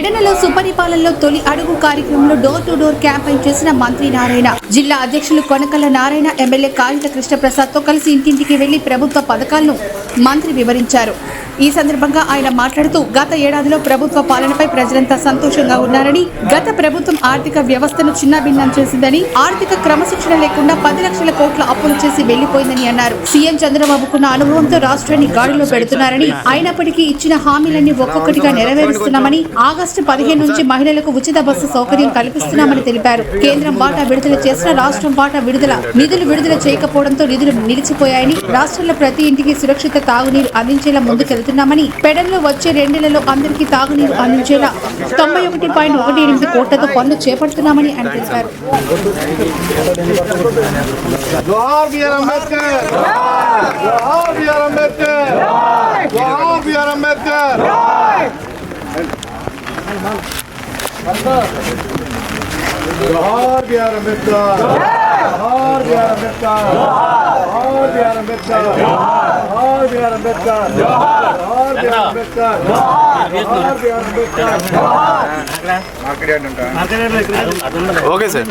ఎడనలో సుపరిపాలనలో తొలి అడుగు కార్యక్రమంలో డోర్ టు డోర్ క్యాంపెయిన్ చేసిన మంత్రి నారాయణ. జిల్లా అధ్యక్షులు కొనకల్ల నారాయణ ఎమ్మెల్యే కాగిత కృష్ణప్రసాద్తో కలిసి ఇంటింటికి వెళ్ళి ప్రభుత్వ పథకాలను మంత్రి వివరించారు. ఈ సందర్భంగా ఆయన మాట్లాడుతూ గత ఏడాదిలో ప్రభుత్వ పాలనపై ప్రజలంతా సంతోషంగా ఉన్నారని గత ప్రభుత్వం ఆర్థిక వ్యవస్థను చిన్నాభిన్నం చేసిందని ఆర్థిక క్రమశిక్షణ లేకుండా పది లక్షల కోట్ల అప్పులు చేసి వెళ్ళిపోయిందని అన్నారు. సీఎం చంద్రబాబుకున్న అనుభవంతో రాష్ట్రాన్ని గాడిలో పెడుతున్నారని అయినప్పటికీ ఇచ్చిన హామీలన్నీ ఒక్కొక్కటిగా నెరవేరుస్తున్నామని ఆగస్టు పదిహేను నుంచి మహిళలకు ఉచిత బస్సు సౌకర్యం కల్పిస్తున్నామని తెలిపారు. కేంద్రం వాటా విడుదల చేసిన రాష్ట్రం వాటా విడుదల నిధులు విడుదల చేయకపోవడంతో నిధులు నిలిచిపోయాయని రాష్ట్రంలో ప్రతి ఇంటికి సురక్షిత తాగునీరు అందించేలా చేస్తున్నామని పెడల్లో వచ్చే రెండేళ్ళలో అందరికీ తాగునీరు అందించేలా తొంభై ఒకటి పాయింట్ ఒకటి ఎనిమిది కోట్లతో పనులు చేపడుతున్నామని ఆయన తెలిపారు. జోహార్ బిఆర్ అంబేద్కర్! జోహార్ బిఆర్ అంబేద్కర్! और बी आर अम्बेडकर और बी आर अम्बेडकर और बी आर अम्बेडकर और बी आर अम्बेडकर और B R Ambedkar okay sir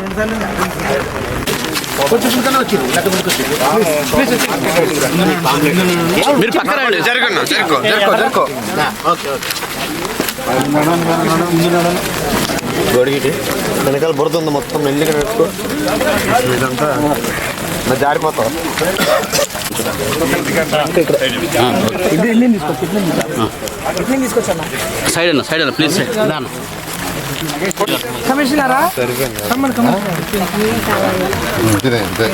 మీరు పక్కన రండి జరగండి జరుకో జరుకో జరుకో ఓకే ఓకే గొడిగిటి వెనకాల బురద మొత్తం మెల్లిగా నడుచుకో ఇదంతా మరి జారిపోతావు సైడ్ అన్న సైడ్ అన్న ప్లీజ్ సైడ్ అంతే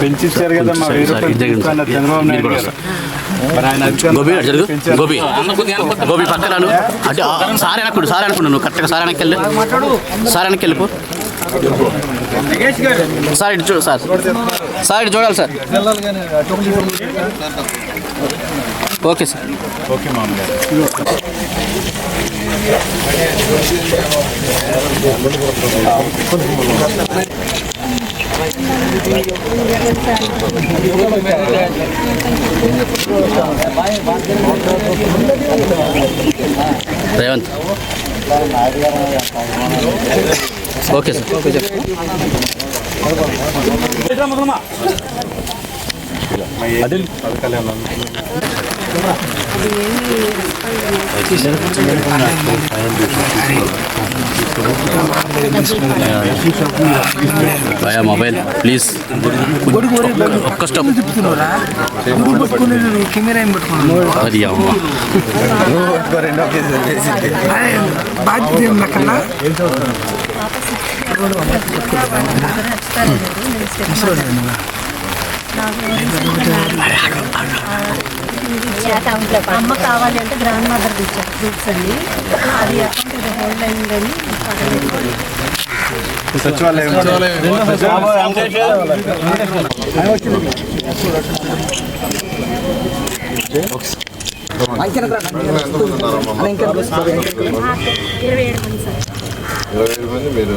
పెంచిస్తారు కదా మా వెయ్యి రూపాయలు తీసుకున్న చంద్రబాబు నాయుడు గారు. మరి ఆయన అధికారం గోపి. అటు జరుగు పెంచారు. గోపి గోపి పక్కన రాను. అంటే ఆ, సార్ అనుకుంటు సార్ అనుకుంటు నువ్వు కరెక్ట్గా సార్ వెనక్కి వెళ్ళి. సార్ వెనక్కి వెళ్ళిపో. సార్ ఇటు చూడు సార్. సార్ ఇటు చూడాలి sir. Okay sir. Okay Revanth. Okay sir. Okay sir Adil భయా మొబైల్ ప్లీజ్ ఒక్క స్టాప్ అది అమ్మ కావాలి అంటే గ్రాండ్ మదర్ ఇచ్చారు ఫ్రూట్స్ అండి అది అకౌంట్ ఇది హోల్డ్ అయిందని సచివాలయం ఇరవై ఏడు మంది మీరు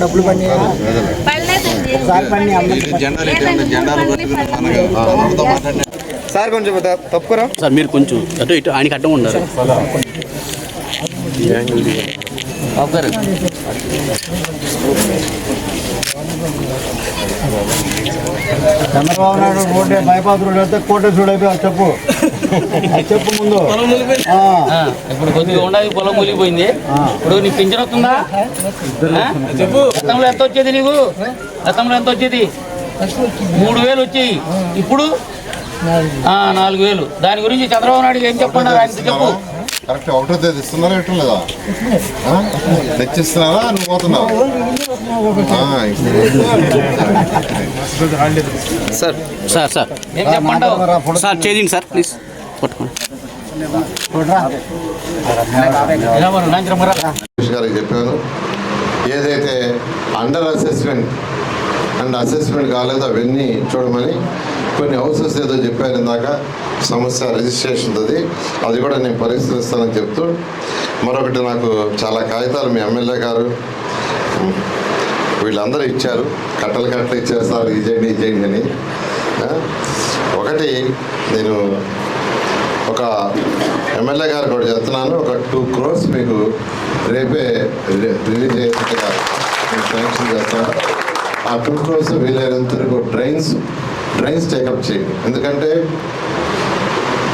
డబ్బులు పని సార్ కొంచెం తప్పురా సార్ మీరు కొంచెం అటు ఇటు ఆయనకి అడ్డం ఉండాలి. Chandrababu Naidu road bypass road వెళ్తే కోటేశ్వరుడు అయిపోయి చెప్పు. అది చెప్పు ముందు. ఇప్పుడు కొద్దిగా ఉండాలి పొలం కూలిపోయింది. ఇప్పుడు నీకు పింఛన్ వస్తుందా? ఆ? గతంలో ఎంత వచ్చేది నీకు? గతంలో ఎంత వచ్చేది? మూడు వేలు వచ్చేవి ఇప్పుడు? ఆ, నాలుగు వేలు. దాని గురించి చంద్రబాబు నాయుడు ఏం చెప్పండి? ఆయన చెప్పు. కరెక్ట్. ఒకటో తేదీ ఇస్తున్నారా ఎట్లా లేదా? తెచ్చిస్తున్నారా నువ్వు పోతున్నావు? ఆ, సార్ సార్ సార్. సార్ చేయండి సార్ ప్లీజ్. పట్టుకోండి. గారికి చెప్పాను ఏదైతే అండర్ అసెస్మెంట్ అండ్ అసెస్మెంట్ కాలేదు అవన్నీ చూడమని కొన్ని హౌసెస్ ఏదో చెప్పాను ఇందాక సమస్య రిజిస్ట్రేషన్ అది అది కూడా నేను పరిశీలిస్తానని చెప్తూ మరొకటి నాకు చాలా కాగితాలు మీ ఎమ్మెల్యే గారు వీళ్ళందరూ ఇచ్చారు. కట్టలు కట్టలు ఇచ్చేస్తారు సార్ ఇచ్చేయండి ఇచ్చేయండి అని. ఒకటి నేను ఒక ఎమ్మెల్యే గారు కూడా చెప్తున్నాను ఒక టూ క్రోర్స్ మీకు రేపే రిలీజ్ చేసినట్టుగా శాంక్షన్ చేస్తాను ఆ టూ క్రోర్స్ వీలైనంత వరకు డ్రైన్స్ డ్రైన్స్ టేకప్ చేయండి ఎందుకంటే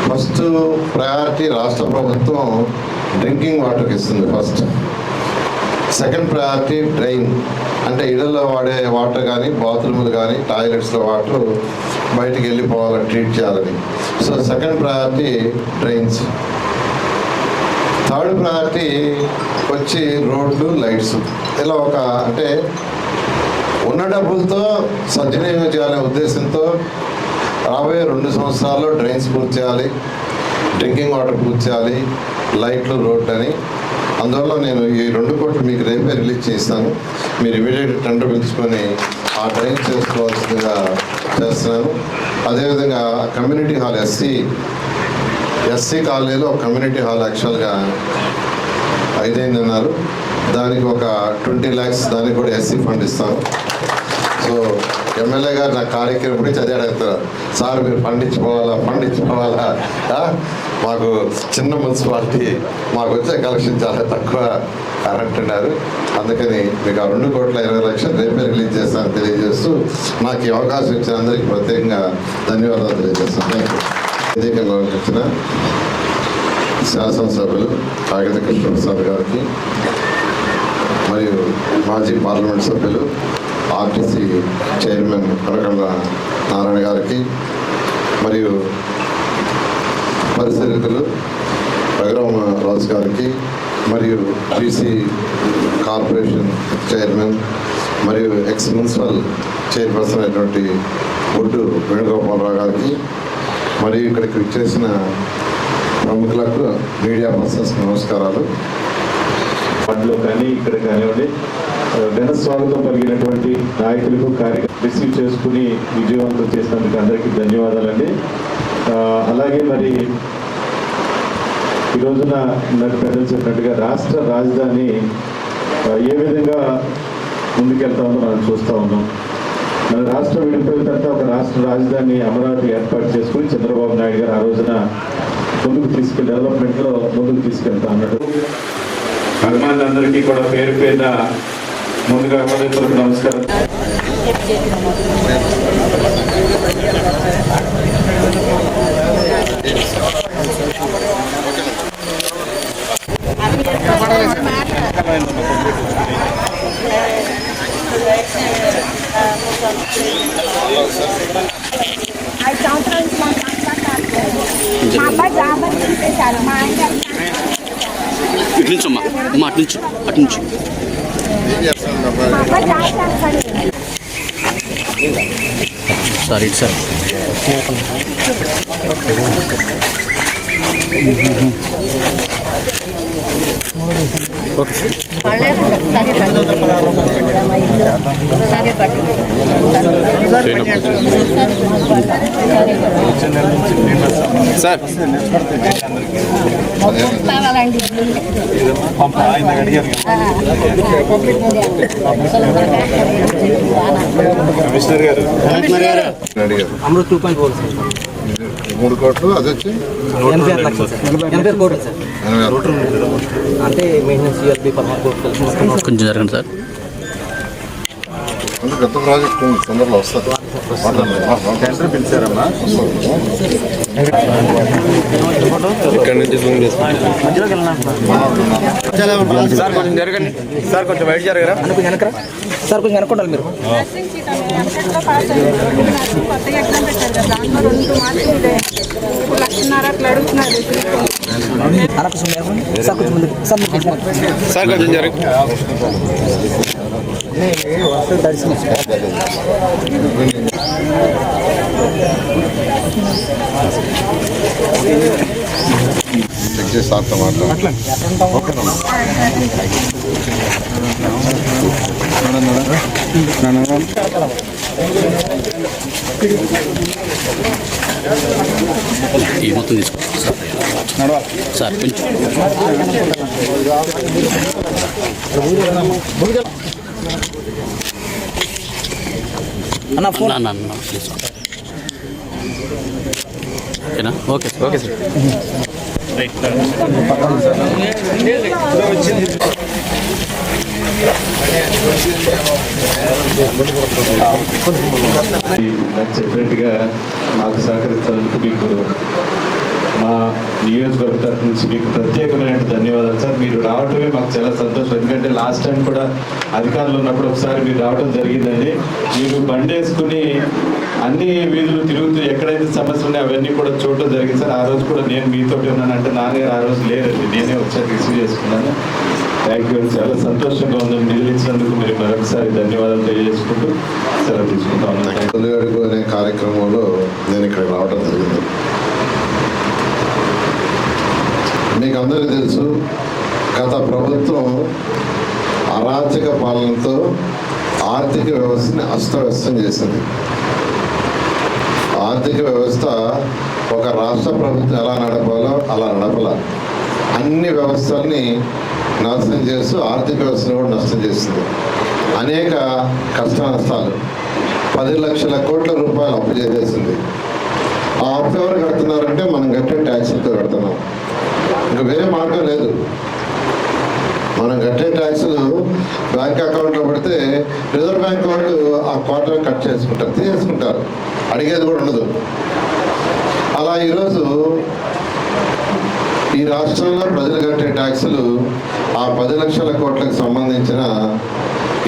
ఫస్ట్ ప్రయారిటీ రాష్ట్ర ప్రభుత్వం డ్రింకింగ్ వాటర్కి ఇస్తుంది ఫస్ట్ సెకండ్ ప్రయారిటీ డ్రైన్ అంటే ఇళ్ళలో వాడే వాటర్ కానీ బాత్రూములు కానీ టాయిలెట్స్లో వాటర్ బయటికి వెళ్ళిపోవాలని ట్రీట్ చేయాలని. So second priority drains third priority వచ్చి రోడ్లు లైట్స్. ఇలా ఒక అంటే ఉన్న డబ్బులతో సద్వినియోగం చేయాలనే ఉద్దేశంతో రాబోయే రెండు సంవత్సరాల్లో డ్రైన్స్ పూర్తి చేయాలి. డ్రింకింగ్ వాటర్ పూర్తి చేయాలి. లైట్లు రోడ్ అని. అందువల్ల నేను ఈ రెండు కోట్లు మీకు రేపే రిలీజ్ చేస్తాను మీరు ఇమీడియట్ టెండర్ పిలుచుకొని ఆ డ్రైన్ చేసుకోవాల్సిందిగా చేస్తున్నాను. అదేవిధంగా కమ్యూనిటీ హాల్ ఎస్సీ ఎస్సీ కాలనీలో కమ్యూనిటీ హాల్ యాక్చువల్గా ఐదైంది అన్నారు. దానికి ఒక ట్వంటీ ల్యాక్స్ దానికి కూడా ఎస్సీ ఫండ్ ఇస్తాను. సో ఎమ్మెల్యే గారు నా కార్యక్రమం గురించి అదే అడుగుతున్నారు. సార్ మీరు పండించుకోవాలా పండించుకోవాలా మాకు చిన్న మున్సిపాలిటీ మాకు వచ్చే కలెక్షన్ చాలా తక్కువ అంటున్నారు. అందుకని మీకు ఆ రెండు కోట్ల ఇరవై లక్షలు రేపే రిలీజ్ చేస్తానని తెలియజేస్తూ నాకు ఈ అవకాశం ఇచ్చిన అందరికీ ప్రత్యేకంగా ధన్యవాదాలు తెలియజేస్తాను. థ్యాంక్ యూ ఎన్నికల్లో వచ్చిన శాసనసభ్యులు కాగిత కృష్ణప్రసాద్ గారికి మరియు మాజీ పార్లమెంట్ సభ్యులు ఆర్టీసీ చైర్మన్ కొనకళ్ళ నారాయణ గారికి మరియు పరిశీలకులు రఘురామ రాజు గారికి మరియు బీసీ కార్పొరేషన్ చైర్మన్ మరియు ఎక్స్ మున్సిపల్ చైర్పర్సన్ అయినటువంటి బొడ్డు వేణుగోపాలరావు గారికి మరియు ఇక్కడికి విచ్చేసిన ప్రముఖులకు మీడియా పర్సన్స్ నమస్కారాలు. వాటిలో కానీ ఇక్కడ కానివ్వండి ఆ, స్వాగతం పలిగినటువంటి నాయకులకు కార్యక్రమం రిసీవ్ చేసుకుని విజయవంతం చేసినందుకు అందరికీ ధన్యవాదాలండి. అలాగే మరి ఈ రోజున నాకు పెద్దలు చెప్పినట్టుగా రాష్ట్ర రాజధాని ఏ విధంగా ముందుకెళ్తా ఉందో మనం చూస్తూ ఉన్నాం. మన రాష్ట్రం విడిపోయిన తర్వాత ఒక రాష్ట్ర రాజధాని అమరావతి ఏర్పాటు చేసుకుని చంద్రబాబు నాయుడు గారు ఆ రోజున ముందుకు తీసుకెళ్ళి డెవలప్మెంట్లో ముందుకు తీసుకెళ్తా అన్నట్టు అభిమానులందరికీ కూడా పేరు పేరున ముందుగా హృదయపూర్వక నమస్కారం. ఐదు సంవత్సరాల నుంచి ఇటు నుంచి అమ్మా అమ్మ అటు నుంచి అటు నుంచి ఏం సార్ ఇటు సార్. సార్. కావాలండి కమిషనర్ గారు. అడిగారు Amrut two point four sir. మూడు కోట్లు అది వచ్చి ఎనభై ఆరు లక్షలు సార్. ఎనభై ఆరు కోట్లు సార్. ఎనభై ఆరు. అంటే మెయింటెనెన్స్ సిఆర్పి పదహారు కోట్లు కలిసి మొత్తం కొంచెం జరగండి సార్. అంటే పెద్ద ప్రాజెక్ట్ ఉంది, తొందరలో వస్తుంది. టెండర్ పిలిచారమ్మా. సార్ కొంచెం జరగండి. సార్ కొంచెం బయట జరగరా? వెనకరా. సార్ కొంచెం అనుకుంటారు మీరు. ఎంసెట్లో పాస్ అయ్యారు నర్సింగ్ కొత్తగా ఎగ్జామ్ పెట్టారు కదా దాంట్లో రెండు మార్కులు ఇదే ఇప్పుడు లక్షన్నర అట్లా అడుగుతున్నారు. సార్ కొంచెం చెక్ చేసి సార్తో మాట్లాడు ఈ మొత్తం తీసుకో సార్ కొంచెం అన్న ఫోన్ అన్న అన్న ఓకేనా ఓకే సార్ ఓకే సార్ నాకు చెప్పినట్టుగా మాకు సహకరించినందుకు మీకు నియోజకవర్గ తరఫు నుంచి మీకు ప్రత్యేకమైన ధన్యవాదాలు. సార్ మీరు రావటమే మాకు చాలా సంతోషం. ఎందుకంటే లాస్ట్ టైం కూడా అధికారులు ఉన్నప్పుడు ఒకసారి మీరు రావడం జరిగిందండి. మీరు బండి వేసుకుని అన్ని వీధులు తిరుగుతూ ఎక్కడైతే సమస్యలు ఉన్నాయో అవన్నీ కూడా చూడటం జరిగింది. సార్ ఆ రోజు కూడా నేను మీతో ఉన్నానంటే నాన్నగారు ఆ రోజు లేదండి నేనే వచ్చాక రిసీవ్ చేసుకున్నాను. థ్యాంక్ యూ చాలా సంతోషంగా ఉందండి నిధులు ఇచ్చినందుకు మీరు మరొకసారి ధన్యవాదాలు తెలియజేసుకుంటూ సెలవు తీసుకుంటా ఉన్నాను తొలి అడుగు అనే కార్యక్రమంలో నేను ఇక్కడ రావడం జరిగింది. మీకు అందరికీ తెలుసు గత ప్రభుత్వం అరాచక పాలనతో ఆర్థిక వ్యవస్థని అస్తవ్యస్తం చేసింది. ఆర్థిక వ్యవస్థ ఒక రాష్ట్ర ప్రభుత్వం ఎలా నడపాలో అలా నడపాల. అన్ని వ్యవస్థల్ని నాశనం చేస్తూ ఆర్థిక వ్యవస్థను కూడా నష్టం చేసింది. అనేక కష్ట నష్టాలు పది లక్షల కోట్ల రూపాయలు అప్పు చేసేసింది. ఆ అప్పు ఎవరు కడుతున్నారంటే మనం కట్టే ట్యాక్సులతో కడుతున్నాం. ఇంకా వేరే మార్గం లేదు. మనం కట్టే ట్యాక్సులు బ్యాంక్ అకౌంట్లో పెడితే రిజర్వ్ బ్యాంక్ వాళ్ళు ఆ క్వార్టర్ కట్ చేసుకుంటారు తీసేసుకుంటారు. అడిగేది కూడా ఉండదు. అలా ఈరోజు ఈ రాష్ట్రంలో ప్రజలు కట్టే ట్యాక్సులు ఆ పది లక్షల కోట్లకు సంబంధించిన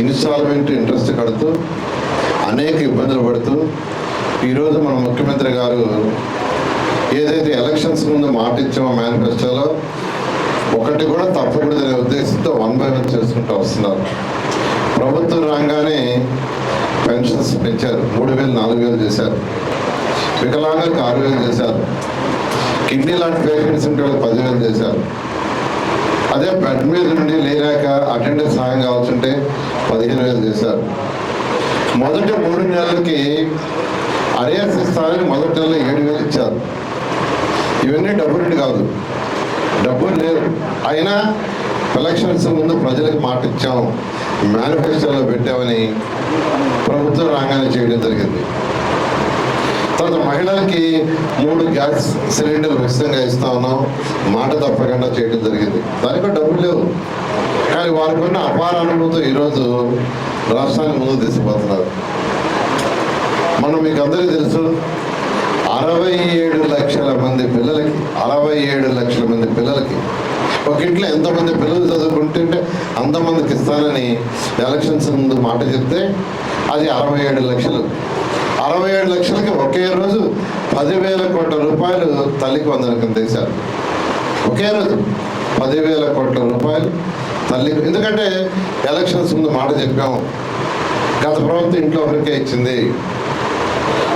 ఇన్స్టాల్మెంట్ ఇంట్రెస్ట్ కడుతూ అనేక ఇబ్బందులు పడుతూ ఈరోజు మన ముఖ్యమంత్రి గారు ఏదైతే ఎలక్షన్స్ ముందు మాట ఇచ్చామో మేనిఫెస్టోలో ఒకటి కూడా తప్పకూడదనే ఉద్దేశంతో వన్ బై వన్ చేసుకుంటూ వస్తున్నారు. ప్రభుత్వం రాగానే పెన్షన్స్ పెంచారు మూడు వేలు నాలుగు వేలు చేశారు. వికలాంగులకు ఆరు వేలు చేశారు. కిడ్నీ లాంటి పేషెంట్స్ ఉంటే వాళ్ళకి పదివేలు చేశారు. అదే బెడ్ మీద నుండి లేరాక అటెండెన్స్ సాయం కావాల్సింటే పదిహేను వేలు చేశారు. మొదటి మూడు నెలలకి అరేస్ ఇస్తారని మొదటి నెలలో ఏడు వేలు ఇచ్చారు. ఇవన్నీ డబ్బులు కాదు. డబ్బులు లేవు. అయినా ఎలక్షన్స్ ముందు ప్రజలకు మాట ఇచ్చాం మేనిఫెస్టోలో పెట్టామని ప్రభుత్వం రాగానే చేయడం జరిగింది. తర్వాత మహిళలకి మూడు గ్యాస్ సిలిండర్లు ఉచితంగా ఇస్తా ఉన్నాం. మాట తప్పకుండా చేయడం జరిగింది. దానికి కూడా డబ్బులు లేవు. కానీ వారికి ఉన్న అపార అనుభవంతో ఈరోజు రాష్ట్రాన్ని ముందు తీసుకుపోతున్నారు. మనం మీకు అందరికీ తెలుసు అరవై ఏడు లక్షల మంది పిల్లలకి అరవై ఏడు లక్షల మంది పిల్లలకి. ఒక ఇంట్లో ఎంతమంది పిల్లలు చదువుకుంటుంటే అంతమందికి ఇస్తానని ఎలక్షన్స్ ముందు మాట చెప్తే అది అరవై ఏడు లక్షలు. అరవై ఏడు లక్షలకి ఒకే రోజు పదివేల కోట్ల రూపాయలు తల్లికి వందనకం తీశారు. ఒకే రోజు పదివేల కోట్ల రూపాయలు తల్లి ఎందుకంటే ఎలక్షన్స్ ముందు మాట చెప్పాము. గత ప్రభుత్వం ఇంట్లో ఒకరికే ఇచ్చింది.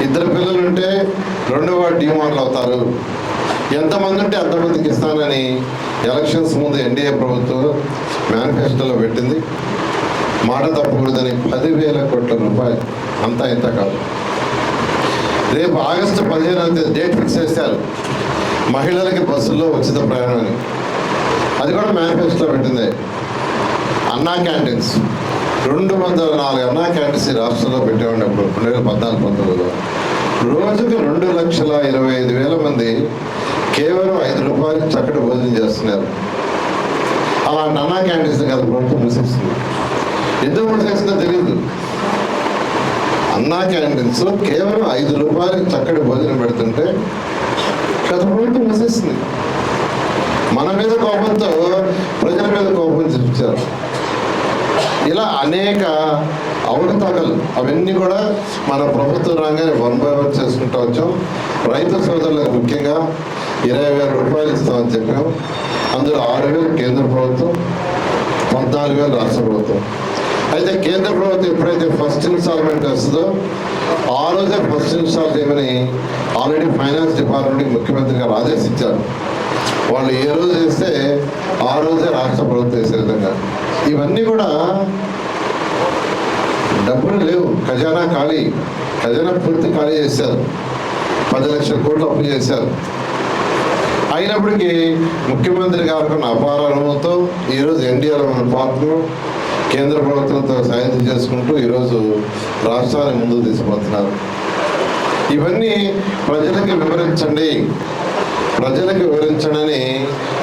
ఇద్దరు పిల్లలు ఉంటే రెండో వాడు డిమాండ్లు అవుతారు. ఎంతమంది ఉంటే అంతమందికి ఇస్తానని ఎలక్షన్స్ ముందు ఎన్డీఏ ప్రభుత్వం మేనిఫెస్టోలో పెట్టింది. మాట తప్పకూడదని పదివేల కోట్ల రూపాయలు. అంతా ఇంత కాదు. రేపు ఆగస్టు పదిహేను తేదీ డేట్ ఫిక్స్ చేశారు. మహిళలకి బస్సుల్లో ఉచిత ప్రయాణం అది కూడా మేనిఫెస్టోలో పెట్టింది. అన్నా క్యాంటీన్స్. రెండు వందల నాలుగు అన్నా క్యాంటీసీ రాష్ట్రంలో పెట్టేవాడినప్పుడు రెండు వేల పద్నాలుగు పంతొమ్మిదిలో. రోజుకి రెండు లక్షల ఇరవై ఐదు వేల మంది కేవలం ఐదు రూపాయలు చక్కటి భోజనం చేస్తున్నారు. అలాంటి అన్నా క్యాంటీన్స్ కదా ప్రభుత్వం మూసేస్తుంది ఎందుకు మూసేస్తుందో తెలియదు అన్నా క్యాంటీన్స్ కేవలం ఐదు రూపాయలు చక్కటి భోజనం పెడుతుంటే గత ప్రభుత్వం మూసేస్తుంది మన మీద కోపంతో ప్రజల మీద కోపం చూపించారు. ఇలా అనేక అవకతవకలు అవన్నీ కూడా మన ప్రభుత్వ రంగాన్ని వన్ బై వన్ చేసుకుంటూ వచ్చాం. రైతు సోదరులకు ముఖ్యంగా ఇరవై వేల రూపాయలు ఇస్తామని చెప్పాం. అందులో ఆరు వేలు కేంద్ర ప్రభుత్వం పద్నాలుగు వేలు రాష్ట్ర ప్రభుత్వం. అయితే కేంద్ర ప్రభుత్వం ఎప్పుడైతే ఫస్ట్ ఇన్స్టాల్మెంట్ వస్తుందో ఆ రోజే ఫస్ట్ ఇన్స్టాల్ చేయమని ఆల్రెడీ ఫైనాన్స్ డిపార్ట్మెంట్కి ముఖ్యమంత్రి గారు ఆదేశించారు. వాళ్ళు ఏ రోజు చేస్తే ఆ రోజే రాష్ట్ర ప్రభుత్వం చేసే విధంగా. ఇవన్నీ కూడా డబ్బులు లేవు. ఖజానా ఖాళీ. ఖజానా పూర్తి ఖాళీ చేశారు. పది లక్షల కోట్లు అప్పు చేశారు. అయినప్పటికీ ముఖ్యమంత్రి గారికి అపార అనుభవంతో ఈరోజు ఎన్డీఆర్ మన పార్ట్ను కేంద్ర ప్రభుత్వంతో సాయం చేసుకుంటూ ఈరోజు రాష్ట్రాన్ని ముందుకు తీసుకుపోతున్నారు ఇవన్నీ ప్రజలకు వివరించండి. ప్రజలకు వివరించడని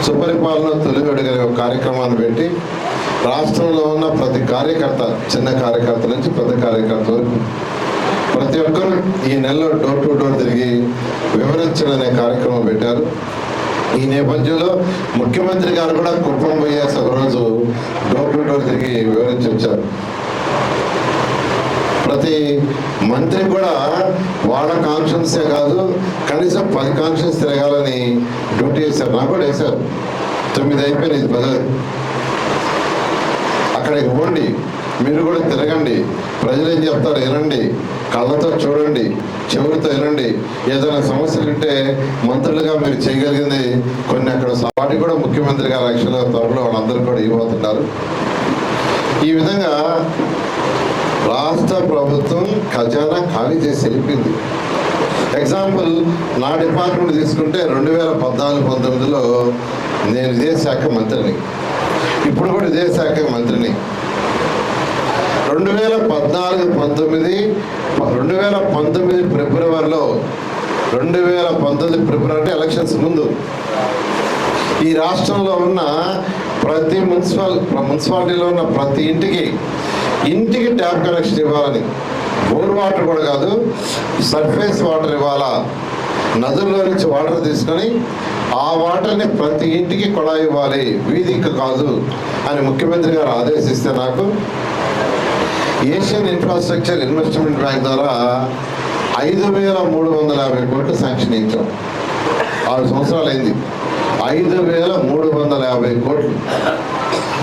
సుపరిపాలన తొలివెడుగనే ఒక కార్యక్రమాన్ని పెట్టి రాష్ట్రంలో ఉన్న ప్రతి కార్యకర్త చిన్న కార్యకర్త నుంచి పెద్ద కార్యకర్త వరకు ప్రతి ఒక్కరు ఈ నెలలో డోర్ టు డోర్ తిరిగి వివరించడం అనే కార్యక్రమం పెట్టారు. ఈ నేపథ్యంలో ముఖ్యమంత్రి గారు కూడా కుటుంబం పోయేసి ఒకరోజు డోర్ టు డోర్ తిరిగి వివరించి వచ్చారు. ప్రతి మంత్రి కూడా వాళ్ళ కాన్షియన్సే కాదు కనీసం పది కాన్షియన్స్ తిరగాలని డ్యూటీ వేశారు నాకు కూడా వేశారు. తొమ్మిది అయిపోయినాయి ఇది పదవి. అక్కడికి పోండి. మీరు కూడా తిరగండి. ప్రజలు ఏం చెప్తారు వినండి. కళ్ళతో చూడండి. చెవులతో వినండి. ఏదైనా సమస్యలు ఉంటే మంత్రులుగా మీరు చేయగలిగింది కొన్ని అక్కడ వాటికి కూడా ముఖ్యమంత్రి గారు లక్షల త్వరలో వాళ్ళందరూ కూడా ఇవ్వబోతున్నారు. ఈ విధంగా రాష్ట్ర ప్రభుత్వం ఖజానా ఖాళీ చేసి వెళ్ళిపోయింది. ఎగ్జాంపుల్ నా డిపార్ట్మెంట్ తీసుకుంటే రెండు వేల పద్నాలుగు పంతొమ్మిదిలో నేను ఇదే శాఖ మంత్రిని. ఇప్పుడు కూడా ఇదే శాఖ మంత్రిని. రెండు వేల పద్నాలుగు పంతొమ్మిది రెండు వేల పంతొమ్మిది ఫిబ్రవరిలో రెండు వేల పంతొమ్మిది ఫిబ్రవరి అంటే ఎలక్షన్స్ ముందు ఈ రాష్ట్రంలో ఉన్న ప్రతి మున్సిపల్ మున్సిపాలిటీలో ఉన్న ప్రతి ఇంటికి ఇంటికి ట్యాప్ కనెక్షన్ ఇవ్వాలని. బోర్ వాటర్ కూడా కాదు సర్ఫేస్ వాటర్ ఇవ్వాలా? నదుల్లో నుంచి వాటర్ తీసుకొని ఆ వాటర్ని ప్రతి ఇంటికి కొడాయి ఇవ్వాలి. వీధికి కాదు అని ముఖ్యమంత్రి గారు ఆదేశిస్తే నాకు ఏషియన్ ఇన్ఫ్రాస్ట్రక్చర్ ఇన్వెస్ట్మెంట్ బ్యాంక్ ద్వారా ఐదు వేల మూడు వందల యాభై కోట్లు శాంక్షన్ ఇచ్చాం ఆరు సంవత్సరాలు అయింది ఐదు వేల మూడు వందల యాభై కోట్లు.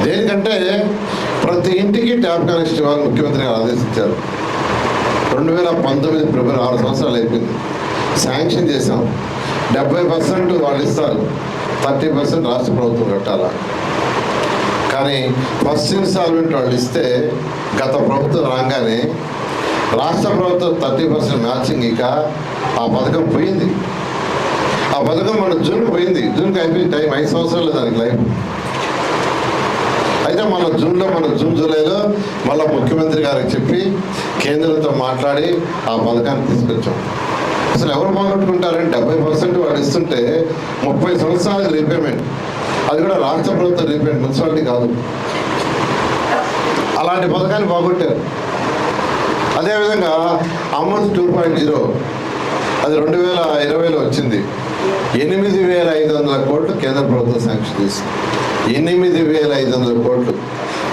దేనికంటే ప్రతి ఇంటికి ట్యాప్ కనెక్షన్ ఇవ్వాలని ముఖ్యమంత్రి గారు ఆదేశించారు. రెండు వేల పంతొమ్మిది ఫిబ్రవరి ఆరు సంవత్సరాలు అయిపోయింది. శాంక్షన్ చేశాం. డెబ్బై పర్సెంట్ వాళ్ళు ఇస్తారు. థర్టీ పర్సెంట్ రాష్ట్ర ప్రభుత్వం కట్టాలా? కానీ ఫస్ట్ ఇన్స్టాల్మెంట్ వాళ్ళు ఇస్తే గత ప్రభుత్వం రాగానే రాష్ట్ర ప్రభుత్వం థర్టీ పర్సెంట్ మ్యాచింగ్ ఇక ఆ పథకం పోయింది. ఆ పథకం మన జూన్ పోయింది. జూన్కి అయిపోయింది టైం ఐదు సంవత్సరాలు దానికి లైఫ్. అయితే మన జూన్లో మన జూన్ జూలైలో మళ్ళీ ముఖ్యమంత్రి గారికి చెప్పి కేంద్రంతో మాట్లాడి ఆ పథకాన్ని తీసుకొచ్చాం. అసలు ఎవరు పోగొట్టుకుంటారంటే డెబ్బై పర్సెంట్ వాళ్ళు ఇస్తుంటే ముప్పై సంవత్సరాలకు రీపేమెంట్. అది కూడా రాష్ట్ర ప్రభుత్వం రీపేమెంట్ మున్సిపాలిటీ కాదు. అలాంటి పథకాన్ని బాగొట్టారు. అదేవిధంగా అమృత్ టూ పాయింట్ జీరో అది రెండు వేల ఇరవైలో వచ్చింది. ఎనిమిది వేల ఐదు వందల కోట్లు కేంద్ర ప్రభుత్వం శాంక్షన్ చేసింది. ఎనిమిది వేల ఐదు వందల కోట్లు.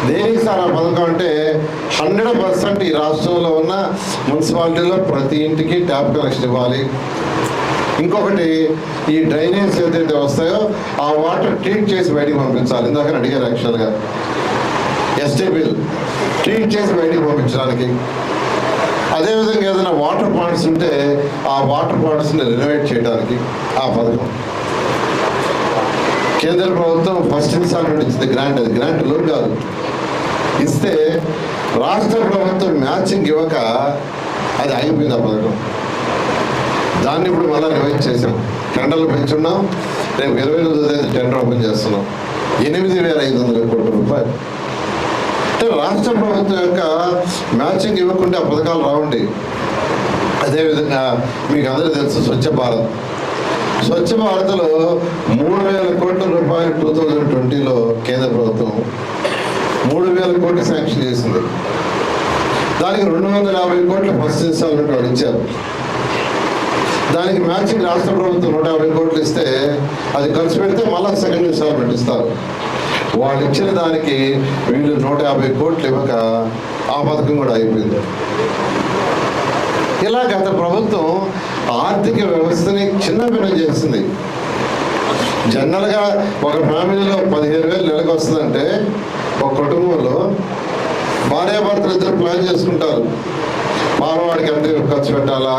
దేనికి సార్ ఆ పథకం అంటే హండ్రెడ్ పర్సెంట్ ఈ రాష్ట్రంలో ఉన్న మున్సిపాలిటీలో ప్రతి ఇంటికి ట్యాప్ కనెక్షన్ ఇవ్వాలి. ఇంకొకటి ఈ డ్రైనేజ్ ఏదైతే వస్తాయో ఆ వాటర్ ట్రీట్ చేసి బయటికి పంపించాలి. ఇందాక అడిగారు యాక్చువల్గా. ఎస్టీ బిల్ ట్రీట్ చేసి బయటికి పంపించడానికి. అదేవిధంగా ఏదైనా వాటర్ పాయింట్స్ ఉంటే ఆ వాటర్ పాయింట్స్ని రెనోవేట్ చేయడానికి ఆ పథకం. కేంద్ర ప్రభుత్వం ఫస్ట్ ఇన్స్టాల్మెంట్ ఇచ్చింది గ్రాంట్ అది. గ్రాంట్ లోన్ కాదు. ఇస్తే రాష్ట్ర ప్రభుత్వం మ్యాచింగ్ ఇవ్వక అది ఆగిపోయింది ఆ పథకం. దాన్ని ఇప్పుడు మళ్ళీ రివైజ్ చేసాం టెండర్లు పెంచున్నాం. రేపు ఇరవై ఎనిమిది టెండర్ ఓపెన్ చేస్తున్నాం. ఎనిమిది వేల ఐదు వందల కోట్ల రూపాయలు. అంటే రాష్ట్ర ప్రభుత్వం యొక్క మ్యాచింగ్ ఇవ్వకుండా ఆ పథకాలు రావండి. అదేవిధంగా మీకు అందరూ తెలుసు స్వచ్ఛ భారత్. స్వచ్ఛ భారత్లో మూడు వేల కోట్ల రూపాయలు టూ థౌజండ్ ట్వంటీలో కేంద్ర ప్రభుత్వం మూడు వేల కోట్లు శాంక్షన్ చేసింది. దానికి రెండు వందల యాభై కోట్లు ఫస్ట్ ఇన్స్టాల్మెంట్ వాళ్ళు ఇచ్చారు. దానికి మ్యాచింగ్ రాష్ట్ర ప్రభుత్వం నూట యాభై కోట్లు ఇస్తే అది ఖర్చు పెడితే మళ్ళీ సెకండ్ ఇన్స్టాల్మెంట్ ఇస్తారు. వాళ్ళు ఇచ్చిన దానికి వీళ్ళు నూట యాభై కోట్లు ఇవ్వక ఆ పథకం కూడా అయిపోయింది. ఇలా గత ప్రభుత్వం ఆర్థిక వ్యవస్థని చిన్నపిన్నం చేసింది. జనరల్గా ఒక ఫ్యామిలీలో పదిహేను వేలు నెలకు వస్తుందంటే ఒక కుటుంబంలో భార్యాభర్తలు ఇద్దరు ప్లాన్ చేసుకుంటారు. మానవాడికి ఎంత ఖర్చు పెట్టాలా?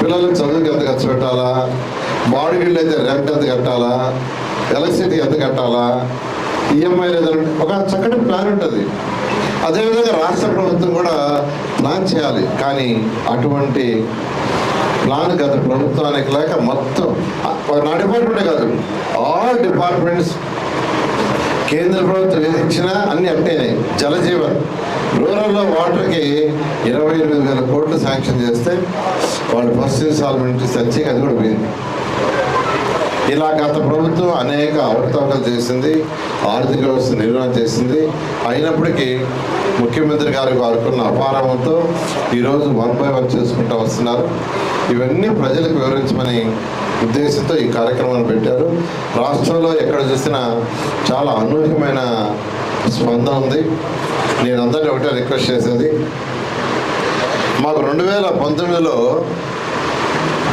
పిల్లలకు చదువుకి ఎంత ఖర్చు పెట్టాలా? బాడీగిళ్ళు అయితే రెంట్ ఎంత కట్టాలా? ఎలక్ట్రిసిటీ ఎంత కట్టాలా? ఈఎంఐ లేదా ఒక చక్కటి ప్లాన్ ఉంటుంది. అదేవిధంగా రాష్ట్ర ప్రభుత్వం కూడా ప్లాన్ చేయాలి. కానీ అటువంటి ప్లాన్ గత ప్రభుత్వానికి లేక మొత్తం నా డిపార్ట్మెంటే కాదు ఆల్ డిపార్ట్మెంట్స్ కేంద్ర ప్రభుత్వం ఇచ్చిన అన్ని అంటే జలజీవన్. రూరల్లో వాటర్కి ఇరవై ఎనిమిది వేల కోట్లు శాంక్షన్ చేస్తే వాళ్ళు ఫస్ట్ ఇన్స్టాల్మెంట్ సచ్చి అది కూడా పోయింది. ఇలా గత ప్రభుత్వం అనేక అవకతవకలు చేసింది ఆర్థిక వ్యవస్థ నిర్వహణ చేసింది. అయినప్పటికీ ముఖ్యమంత్రి గారు వారుకున్న అపారంతో ఈరోజు వన్ బై వన్ చేసుకుంటూ వస్తున్నారు. ఇవన్నీ ప్రజలకు వివరించమని ఉద్దేశంతో ఈ కార్యక్రమాన్ని పెట్టారు. రాష్ట్రంలో ఎక్కడ చూసినా చాలా అనూహ్యమైన స్పందన ఉంది. నేను అందరినీ ఒకటే రిక్వెస్ట్ చేసేది మాకు రెండు వేల పంతొమ్మిదిలో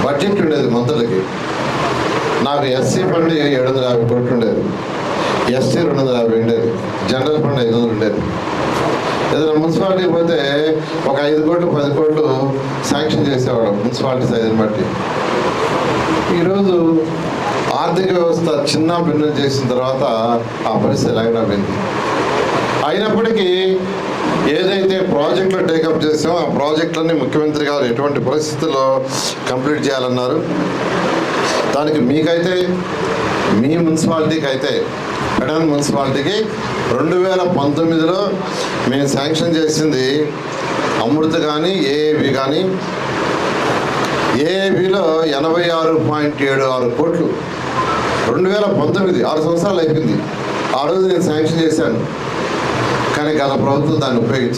బడ్జెట్ ఉండేది మంత్రులకి. నాకు ఎస్సీ ఫండ్ ఏడు వందల యాభై కోట్లు ఉండేది. ఎస్టీ రెండు వందల యాభై ఉండేది. జనరల్ ఫండ్ ఐదు వందలు ఉండేది. ఏదైనా మున్సిపాలిటీ పోతే ఒక ఐదు కోట్లు పది కోట్లు శాంక్షన్ చేసేవాడు మున్సిపాలిటీ సైజుని బట్టి. ఈరోజు ఆర్థిక వ్యవస్థ చిన్న భిన్నం చేసిన తర్వాత ఆ పరిస్థితి ఎలాగైనా పోయింది అయినప్పటికీ ఏదైతే ప్రాజెక్టులు టేకప్ చేసామో ఆ ప్రాజెక్టులన్నీ ముఖ్యమంత్రి గారు ఎటువంటి పరిస్థితుల్లో కంప్లీట్ చేయాలన్నారు? దానికి మీకైతే మీ మున్సిపాలిటీకి అయితే పెడన్ మున్సిపాలిటీకి రెండు వేల పంతొమ్మిదిలో మేము శాంక్షన్ చేసింది అమృత కానీ ఏఏబి కానీ ఏఏబిలో ఎనభై ఆరు పాయింట్ ఏడు ఆరు కోట్లు. రెండు వేల పంతొమ్మిది ఆరు సంవత్సరాలు అయిపోయింది. ఆ రోజు నేను శాంక్షన్ చేశాను. కానీ గత ప్రభుత్వం దాన్ని ఉపయోగించింది